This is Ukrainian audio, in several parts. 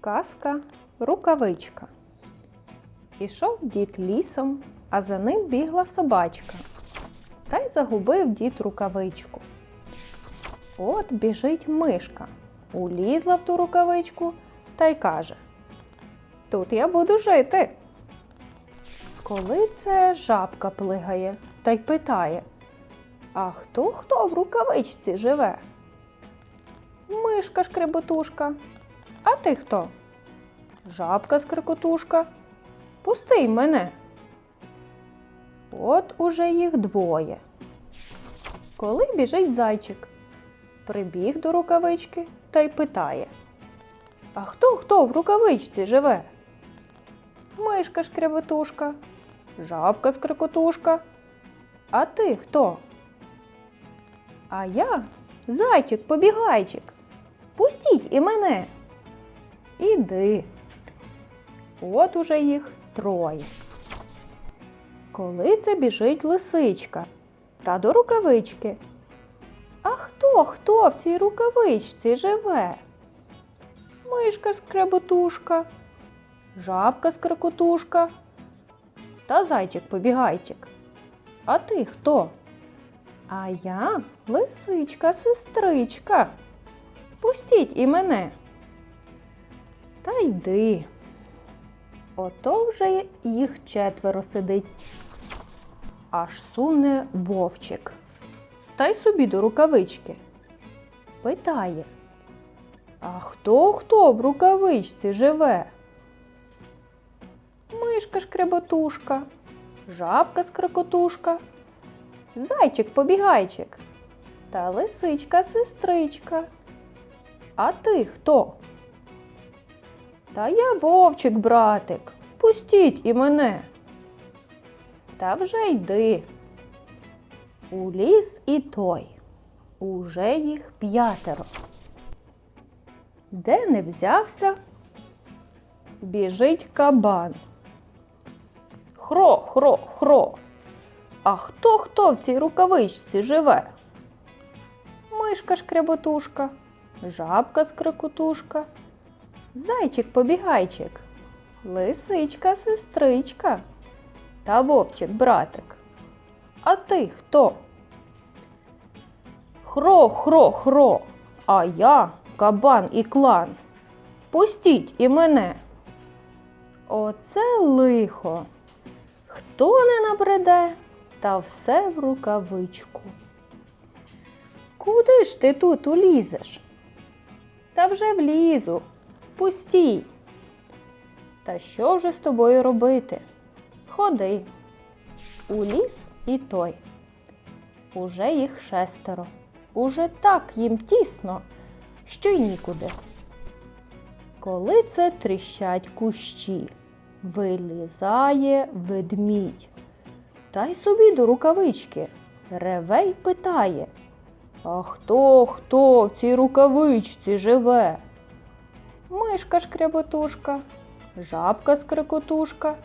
Казка Рукавичка. Ішов дід лісом, а за ним бігла собачка. Та й загубив дід рукавичку. От біжить мишка, улізла в ту рукавичку та й каже: Тут я буду жити. Коли це жабка плигає та й питає: А хто хто в рукавичці живе? Мишка шкреботушка. А ти хто? Жабка скрикотушка. Пусти й мене. От уже їх двоє. Коли біжить зайчик, прибіг до рукавички та й питає: А хто хто в рукавичці живе? Мишка шкреботушка, жабка скрикотушка. А ти хто? А я зайчик побігайчик. Пустіть і мене. Іди. От уже їх троє. Коли це біжить лисичка та до рукавички. А хто хто в цій рукавичці живе? Мишка скреботушка, жабка скрикотушка та зайчик побігайчик. А ти хто? А я лисичка, сестричка. Пустіть і мене. Та йди. Ото вже їх четверо сидить. Аж суне вовчик. Та й собі до рукавички. Питає. А хто хто в рукавичці живе? Мишка шкреботушка, жабка скрикотушка, зайчик побігайчик та лисичка сестричка. А ти хто? Та я вовчик, братик, пустіть і мене. Та вже йди. У ліс і той. Уже їх п'ятеро. Де не взявся, біжить кабан. Хро, хро, хро. А хто хто в цій рукавичці живе? Мишка шкреботушка, жабка скрикотушка, зайчик побігайчик, лисичка сестричка та вовчик братик. А ти хто? Хро, хро, хро, а я кабан і клан. Пустіть і мене. Оце лихо. Хто не набреде, та все в рукавичку. Куди ж ти тут улізеш? Та вже влізу. Пустій. Та що вже з тобою робити? Ходи. У ліс і той. Уже їх шестеро. Уже так їм тісно, що й нікуди. Коли це тріщать кущі, вилізає ведмідь. Та й собі до рукавички реве й питає. А хто хто в цій рукавичці живе? Мишка шкреботушка, жабка скрикотушка,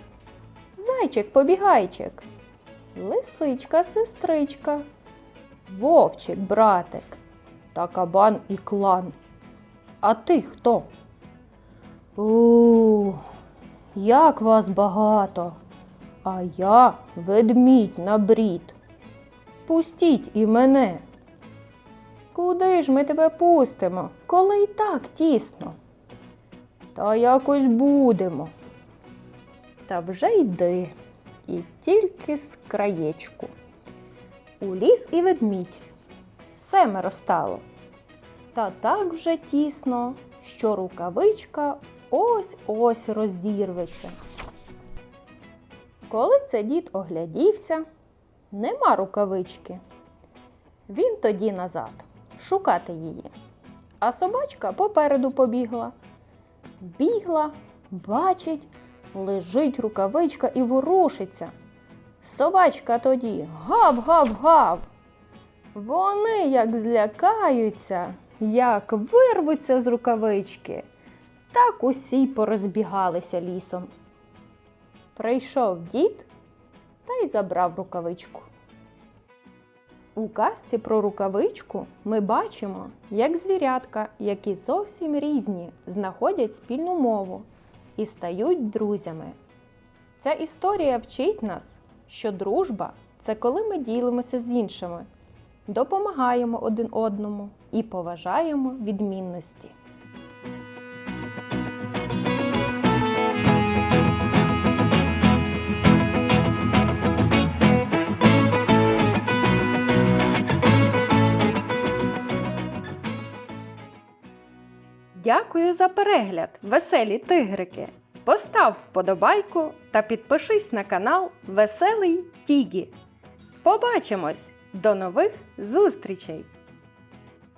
зайчик побігайчик, лисичка сестричка, вовчик братик та кабан і клан. А ти хто? У, як вас багато, а я ведмідь на брід. Пустіть і мене. Куди ж ми тебе пустимо, коли й так тісно? Та якось будемо. Та вже йди, і тільки з краєчку. У ліс і ведмідь. Семеро стало. Та так вже тісно, що рукавичка ось-ось розірветься. Коли це дід оглядівся, нема рукавички. Він тоді назад шукати її. А собачка попереду побігла. Бігла, бачить, лежить рукавичка і ворушиться. Собачка тоді гав-гав-гав. Вони як злякаються, як вирвуться з рукавички, так усі й порозбігалися лісом. Прийшов дід та й забрав рукавичку. У казці про рукавичку ми бачимо, як звірятка, які зовсім різні, знаходять спільну мову і стають друзями. Ця історія вчить нас, що дружба це коли ми ділимося з іншими, допомагаємо один одному і поважаємо відмінності. Дякую за перегляд, веселі тигрики! Постав вподобайку та підпишись на канал Веселий Тігі. Побачимось! До нових зустрічей!